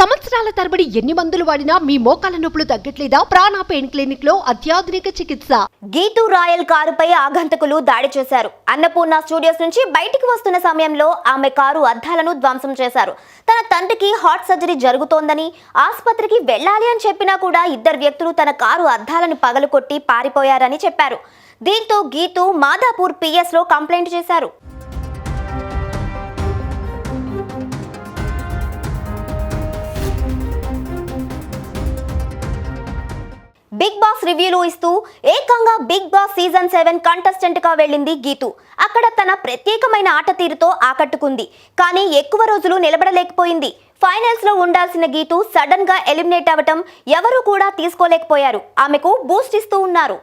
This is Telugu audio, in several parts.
సంవత్సరాల తరబడి ఎన్ని మందులు వాడినా మీ మోకాల నొప్పులు తగ్గట్లేదా? ప్రాణ పెయిన్ క్లినిక్లో అత్యాధునిక చికిత్స. గీతూ రాయల్ కారుపై ఆగంతకులు దాడి చేశారు. అన్నపూర్ణ స్టూడియోస్ నుంచి బయటికి వస్తున్న సమయంలో ఆమె కారు అద్దాలను ధ్వంసం చేశారు. తన తండ్రికి హార్ట్ సర్జరీ జరుగుతోందని ఆసుపత్రికి వెళ్ళాలి అని చెప్పినా కూడా ఇద్దరు వ్యక్తులు తన కారు అద్దాలను పగలకొట్టి పారిపోయారని చెప్పారు. దీంతో గీతు మాదాపూర్ పిఎస్లో కంప్లైంట్ చేశారు. బిగ్ బాస్ రివ్యూలు ఇస్తూ ఏకంగా బిగ్ బాస్ సీజన్ సెవెన్ కంటెస్టెంట్గా వెళ్ళింది గీతు. అక్కడ తన ప్రత్యేకమైన ఆట తీరుతో ఆకట్టుకుంది. కానీ ఎక్కువ రోజులు నిలబడలేకపోయింది. ఫైనల్స్లో ఉండాల్సిన గీతు సడన్గా ఎలిమినేట్ అవ్వటం ఎవరూ కూడా తీసుకోలేకపోయారు. ఆమెకు బూస్ట్ ఇస్తూ ఉన్నారు.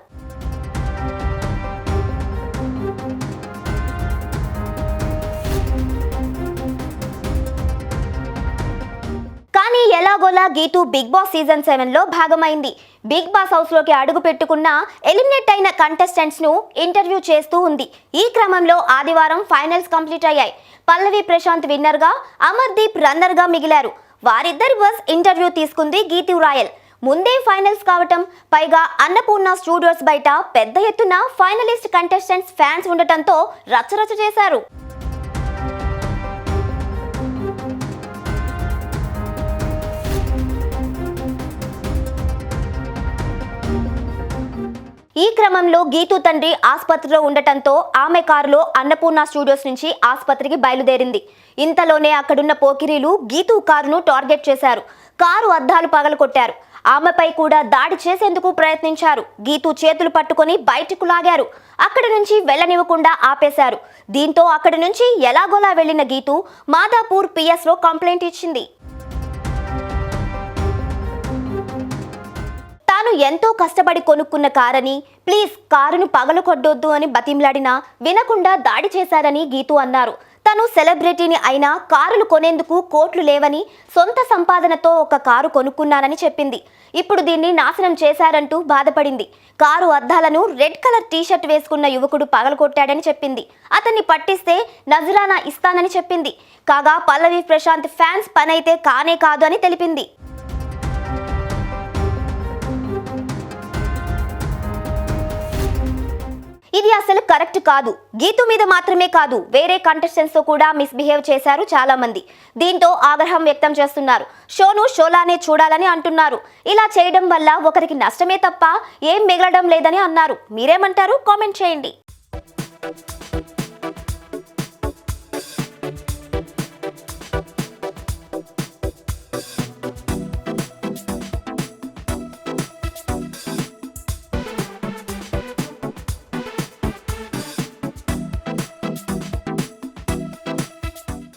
కానీ ఎలాగోలా గీతు బిగ్ బాస్ సీజన్ సెవెన్లో భాగమైంది. బిగ్ బాస్ హౌస్లోకి అడుగు పెట్టుకున్న ఎలిమినేట్ అయిన కంటెస్టెంట్స్ను ఇంటర్వ్యూ చేస్తూ ఉంది. ఈ క్రమంలో ఆదివారం ఫైనల్స్ కంప్లీట్ అయ్యాయి. పల్లవి ప్రశాంత్ విన్నర్గా అమర్దీప్ రన్నర్గా మిగిలారు. వారిద్దరి బస్ ఇంటర్వ్యూ తీసుకుంది గీతు రాయల్. ముందే ఫైనల్స్ కావటం పైగా అన్నపూర్ణ స్టూడియోస్ బయట పెద్ద ఎత్తున ఫైనలిస్ట్ కంటెస్టెంట్స్ ఫ్యాన్స్ ఉండటంతో రచ్చరచ్చ చేశారు. ఈ క్రమంలో గీతు తండ్రి ఆసుపత్రిలో ఉండటంతో ఆమె కారులో అన్నపూర్ణ స్టూడియోస్ నుంచి ఆసుపత్రికి బయలుదేరింది. ఇంతలోనే అక్కడున్న పోకిరీలు గీతు కారును టార్గెట్ చేశారు. కారు అద్దాలు పగలకొట్టారు ఆమెపై కూడా దాడి చేసేందుకు ప్రయత్నించారు. గీతు చేతులు పట్టుకొని బయటకు లాగారు. అక్కడి నుంచి వెళ్ళనివ్వకుండా ఆపేశారు. దీంతో అక్కడి నుంచి ఎలాగోలా వెళ్ళిన గీతు మాదాపూర్ పిఎస్లో కంప్లైంట్ ఇచ్చింది. ఎంతో కష్టపడి కొనుక్కున్న కారని ప్లీజ్ కారును పగలు కొట్టొద్దు అని బతిమ్లాడినా వినకుండా దాడి చేశారని గీతు అన్నారు. తను సెలబ్రిటీని అయినా కారులు కొనేందుకు కోట్లు లేవని సొంత సంపాదనతో ఒక కారు కొనుక్కున్నానని చెప్పింది. ఇప్పుడు దీన్ని నాశనం చేశారంటూ బాధపడింది. కారు అద్దాలను రెడ్ కలర్ టీషర్ట్ వేసుకున్న యువకుడు పగలగొట్టాడని చెప్పింది. అతన్ని పట్టిస్తే నజరానా ఇస్తానని చెప్పింది. కాగా పల్లవి ప్రశాంత్ ఫ్యాన్స్ పనైతే కానే కాదు అని తెలిపింది. ఇది అసలు కరెక్ట్ కాదు. గీతు మీద మాత్రమే కాదు వేరే కంటెస్టెంట్స్తో కూడా మిస్బిహేవ్ చేశారు చాలా మంది దీంతో ఆగ్రహం వ్యక్తం చేస్తున్నారు. షోను షోలానే చూడాలని అంటున్నారు. ఇలా చేయడం వల్ల ఒకరికి నష్టమే తప్ప ఏం మిగలడం లేదని అన్నారు. మీరేమంటారు? కామెంట్ చేయండి.